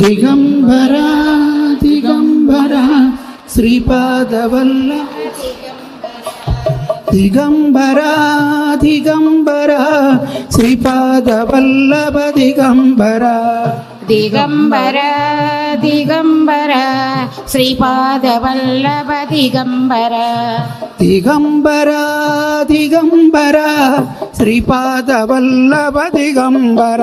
दिगम्बरा दिगम्बरा श्रीपादवल्ल दिगम्बरा दिगम्बरा श्रीपादवल्लभ दिगम्बरा दिगम्बर दिगम्बर श्रीपादवल्लभ दिगम्बर दिगम्बर दिगम्बर श्रीपादवल्लभ दिगम्बर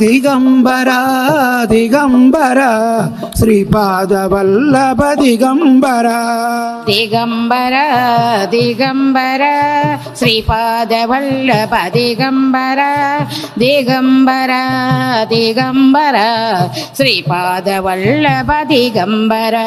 திகம்பரா திகம்பரா ஸ்ரீபாதவல்லப திகம்பரா. திகம்பரா திகம்பரா ஸ்ரீபாதவல்லப திகம்பரா. திகம்பரா திகம்பரா ஸ்ரீபாதவல்லப திகம்பரா.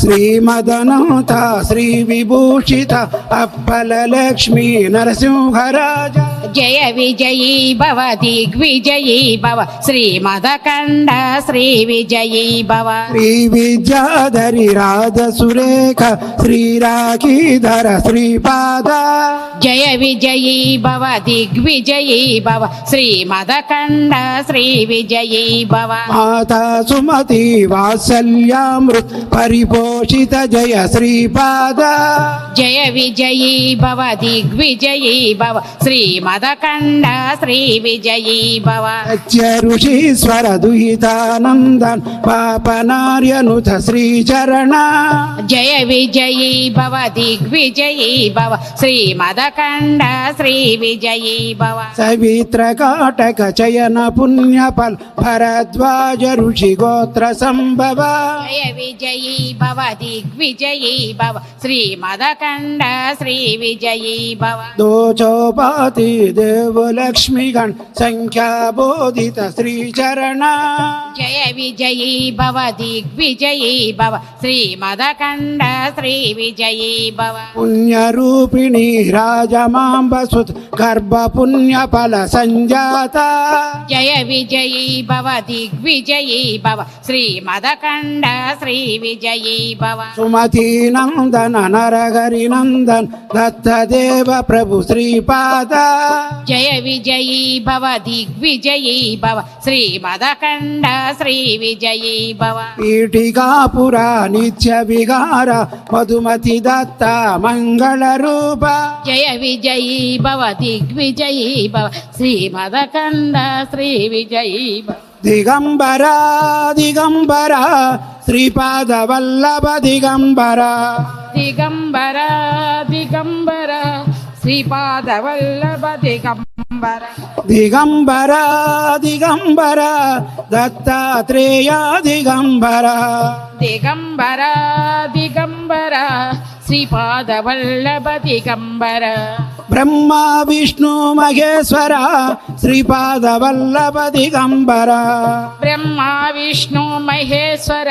श्रीमदनौता लक्ष्मी नरसिंह नरसिंहराजा। జయ విజయీ భవ దిగ్విజయీ భవ. శ్రీమదకండ శ్రీ విజయీ భవ. శ్రీ విద్యాధరి రాధ సురేఖ శ్రీరాఖీధర శ్రీపాద. జయ విజయీ భవ దిగ్విజయీ భవ. శ్రీమదకండ శ్రీ విజయీ భవ. మాతా సుమతి వాత్సల్యామృత్ పరిపోషిత జయ శ్రీపాద. జయ విజయీ భవ దిగ్విజయీ భవ. శ్రీమదకండ శ్రీ విజయీ భవ సత్య ఋషీశ్వర దుహితానందన్ పాపనార్యనుత శ్రీచరణ జయ విజయీ భవ దిగ్విజయీ భవ శ్రీమదకండ శ్రీ విజయీ భవ సవిత్ర కాటక చయన పుణ్యఫల్ భరద్వాజ ఋషి గోత్ర సంభవ జయ విజయీ భవ దిగ్విజయీ భవ శ్రీమదకండ శ్రీ విజయీ భవ దోచోపాతి देवलक्ष्मीगण सङ्ख्याबोधित श्रीचरण जय विजयी भव दिग्विजयी भव श्रीमदकण्ड श्रीविजयी भव पुण्यरूपिणी राजमाम्बसुत गर्भपुण्यफल सञ्जाता जय विजयी भव दिग्विजयी भव श्रीमदकण्ड श्रीविजयी भव सुमती नन्दन नरहरिनन्दन दत्तदेव प्रभु श्रीपादा జయ విజయీ భవ దిగ్విజయీ భవ. శ్రీమదకండ శ్రీ విజయీ భవ. పీఠికాపురా నిత్య విహార మధుమతి దత్త మంగళ రూప. జయ విజయీ భవ దిగ్విజయీ భవ. శ్రీమదకండ శ్రీ విజయీ భవ. దిగంబర దిగంబర శ్రీపాద వల్లభ దిగంబర. దిగంబర దిగంబర. శ్రీపాద వల్లభ దిగంబర దిగంబర దిగంబర దత్తాత్రేయ దిగంబర దిగంబర దిగంబర శ్రీపాద వల్లభ దిగంబర బ్రహ్మ విష్ణు మహేశ్వర శ్రీపాద వల్లభ దిగంబర బ్రహ్మ విష్ణు మహేశ్వర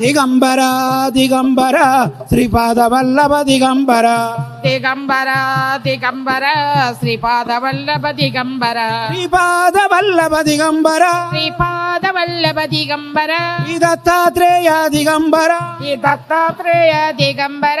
దిగంబర దిగంబర శ్రీపాద వల్లభ దిగంబర దిగంబర దిగంబర శ్రీపాద వల్లభ దిగంబర శ్రీపాద వల్లభ దిగంబర శ్రీపాద వల్లభ దిగంబర ఈ దత్తాత్రేయ దిగంబర ఈ దత్తాత్రేయ దిగంబర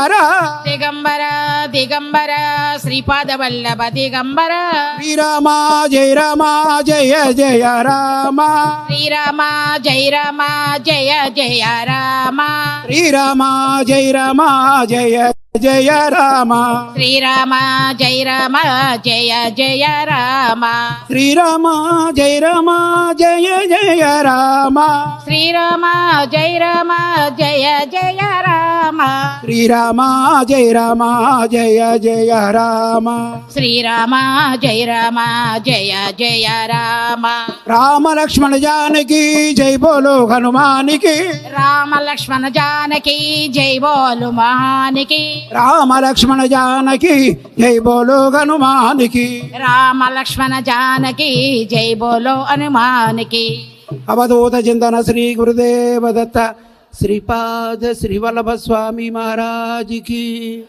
దిగంబర దిగంబర దిగంబర శ్రీపాద వల్లభ దిగంబర శ్రీరామ జయ రామ జయ జయ రామ శ్రీరామ జయ రామ జయ జయ రామ శ్రీరామ జయ రామ జయ జయ రామ. శ్రీరామ జయ రామ జయ జయ రామ. శ్రీరామ జయ రామ జయ జయ రామ. శ్రీరామ జయ రామ జయ జయ రామ. శ్రీరామ జయ రామ జయ జయ రామ. శ్రీరామ జయ రామ జయ జయ రామ. రామ లక్ష్మణ జానకి జై బోలో హనుమానికి. రామ లక్ష్మణ జానకి జై బోలు మహానికి. రామ లక్ష్మణ జానకి జై బోలో హనుమానికి. రామ లక్ష్మణ జానకి జై బోలో హనుమానికి. అవధూత చింతన శ్రీ గురుదేవ దత్త శ్రీపాద శ్రీవల్లభ స్వామి మహారాజుకి.